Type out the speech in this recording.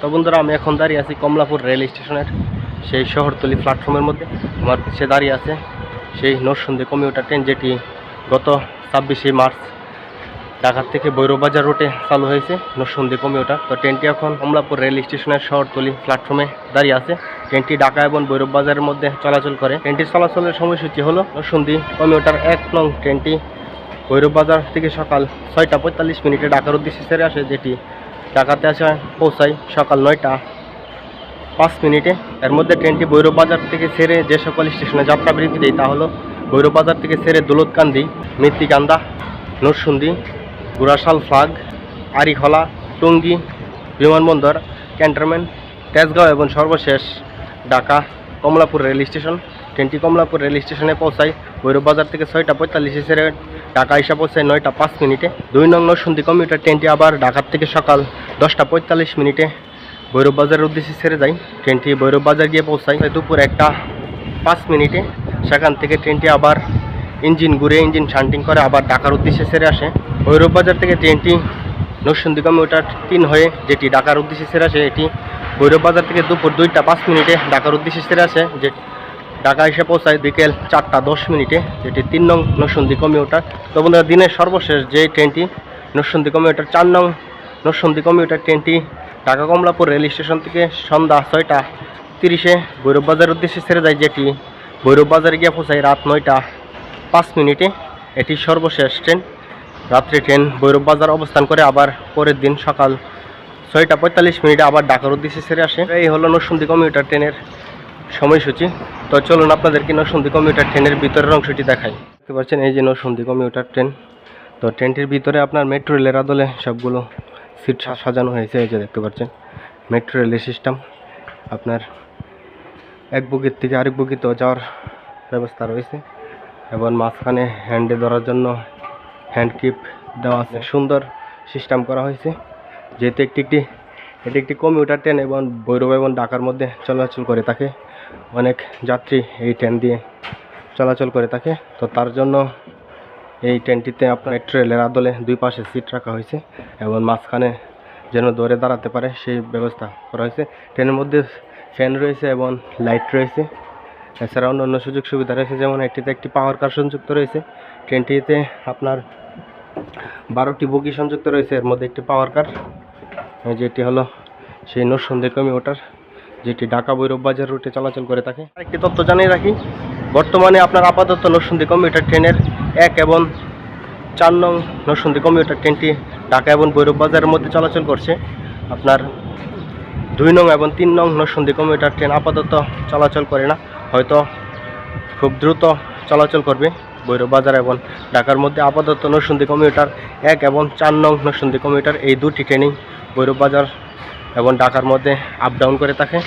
তো বন্ধুরা, আমি এখন দাঁড়িয়ে আছি কমলাপুর রেল স্টেশনের, সেই শহরতলি প্ল্যাটফর্মের মধ্যে। আমার পিছিয়ে দাঁড়িয়ে আছে, সেই নরসন্দী কমিউটার ট্রেন যেটি গত ছাব্বিশে মার্চ ঢাকার থেকে ভৈরববাজার রুটে চালু হয়েছে নরসন্দী কমিউটার তো ট্রেনটি এখন কমলাপুর রেল স্টেশনের শহরতলি প্ল্যাটফর্মে দাঁড়িয়ে আছে। ট্রেনটি ঢাকা এবং ভৈরববাজারের মধ্যে চলাচল করে। ট্রেনটির চলাচলের সময়সূচি হলো নরসন্দী কমিউটার এক নং ট্রেনটি ভৈরববাজার থেকে সকাল ছয়টা পঁয়তাল্লিশ মিনিটে ঢাকার উদ্দেশ্যে ছেড়ে আসে, যেটি ঢাকাতে আসা পৌঁছায় সকাল নয়টা পাঁচ মিনিটে। এর মধ্যে ট্রেনটি ভৈরববাজার থেকে ছেড়ে যে সকল স্টেশনে যাত্রা বিরতি দেয় তা হলো ভৈরববাজার থেকে ছেড়ে দৌলতকান্দি, মৃত্তিকান্দা, নরসুন্দি, গুড়াশাল ফ্লাগ আরিখলা, টঙ্গী, বিমানবন্দর, ক্যান্টনমেন্ট, তেজগাঁও এবং সর্বশেষ ঢাকা কমলাপুর রেল স্টেশন। ট্রেনটি কমলাপুর রেল স্টেশনে পৌঁছায় ভৈরববাজার থেকে ছয়টা পঁয়তাল্লিশে ছেড়ে ঢাকা এসে পৌঁছায় নয়টা পাঁচ মিনিটে। দুই নং নরসুন্দি কমিউটার ট্রেনটি আবার ঢাকার থেকে সকাল দশটা পঁয়তাল্লিশ মিনিটে ভৈরব বাজারের উদ্দেশ্যে ছেড়ে যায়। ট্রেনটি ভৈরব বাজার গিয়ে পৌঁছায়। দুপুর একটা পাঁচ মিনিটে সেখান থেকে ট্রেনটি আবার ইঞ্জিন ঘুরে ইঞ্জিন শান্টিং করে আবার ঢাকার উদ্দেশ্যে ছেড়ে আসে। ভৈরব বাজার থেকে ট্রেনটি নরসিংদী কমিউটার তিন হয়ে যেটি ঢাকার উদ্দেশ্যে ছেড়ে আসে, এটি ভৈরব বাজার থেকে দুপুর দুইটা পাঁচ মিনিটে ঢাকার উদ্দেশ্যে ছেড়ে আসে, যে ঢাকা এসে পৌঁছায় বিকেল চারটা দশ মিনিটে, যেটি তিন নং নরসিংদী কমিউটার। তো বন্ধুরা, দিনের সর্বশেষ যে ট্রেনটি, নরসিংদী কমিউটার চার নং নরসিংদী কমিউটার ট্রেনটি ঢাকা কমলাপুর রেল স্টেশন থেকে সন্ধ্যা ছয়টা তিরিশে ভৈরব বাজার উদ্দেশ্যে ছেড়ে যায় যেটি ভৈরব বাজারে গিয়ে পৌঁছায় রাত নয়টা পাঁচ মিনিটে। এটি সর্বশেষ ট্রেন। রাত্রি ট্রেন ভৈরব বাজার অবস্থান করে আবার পরের দিন সকাল ছয়টা পঁয়তাল্লিশ মিনিটে আবার ঢাকার উদ্দেশ্যে ছেড়ে আসে। এই হলো নরসিংদী কমিউটার ট্রেনের সময়সূচি। তো চলুন আপনাদেরকে নরসিংদী কমিউটার ট্রেনের ভিতরের অংশটি দেখাই। দেখতে পাচ্ছেন এই যে নরসিংদী কমিউটার ট্রেন তো ট্রেনটির ভিতরে আপনার মেট্রো রেলের আদলে সবগুলো সিট সাজানো হয়েছে, এই যে দেখতে পাচ্ছেন। মেট্রো রেলের সিস্টেম আপনার এক বুকির থেকে আরেক বুকিতেও যাওয়ার ব্যবস্থা রয়েছে। এবং মাঝখানে হ্যান্ডে ধরার জন্য হ্যান্ড কিপ দেওয়া আছে। সুন্দর সিস্টেম করা হয়েছে। যেহেতু একটি একটি এটি একটি কমিউটার ট্রেন এবং ভৈরব এবং ঢাকার মধ্যে চলাচল করে থাকে। অনেক যাত্রী এই ট্রেন দিয়ে চলাচল করে থাকে। তো তার জন্য এই ট্রেনটিতে আপনার মেট্রো রেলের আদলে দুই পাশে সিট রাখা হয়েছে এবং মাঝখানে যেন দৌড়ে দাঁড়াতে পারে সেই ব্যবস্থা করা হয়েছে। ট্রেনের মধ্যে ফ্যান রয়েছে এবং লাইট রয়েছে। এছাড়া অন্য সুযোগ সুবিধা রয়েছে, যেমন একটিতে একটি পাওয়ার কার সংযুক্ত রয়েছে। ট্রেনটিতে আপনার বারোটি বগি সংযুক্ত রয়েছে, এর মধ্যে একটি পাওয়ার কার যেটি হলো সেই নরসন্দী কমিউটার যেটি ঢাকা ভৈরব বাজার রুটে চলাচল করে থাকে। একটি তথ্য জানিয়ে রাখি, বর্তমানে আপনার আপাতত নরসন্দী কমিউটার ট্রেনের এক এবং চার নং নরসন্দী কমিউটার ট্রেনটি ঢাকা এবং ভৈরব বাজারের মধ্যে চলাচল করছে। আপনার দুই নং এবং তিন নং নরসন্দী কমিউটার ট্রেন আপাতত চলাচল করে না, হয়তো খুব দ্রুত চলাচল করবে ভৈরব বাজার এবং ঢাকার মধ্যে। আপাতত নরসন্দী কমিউটার এক এবং চার নং নরসন্দী কমিউটার এই দুটি ট্রেনিং ভৈরব বাজার এবং ঢাকার মধ্যে আপ ডাউন করে থাকে।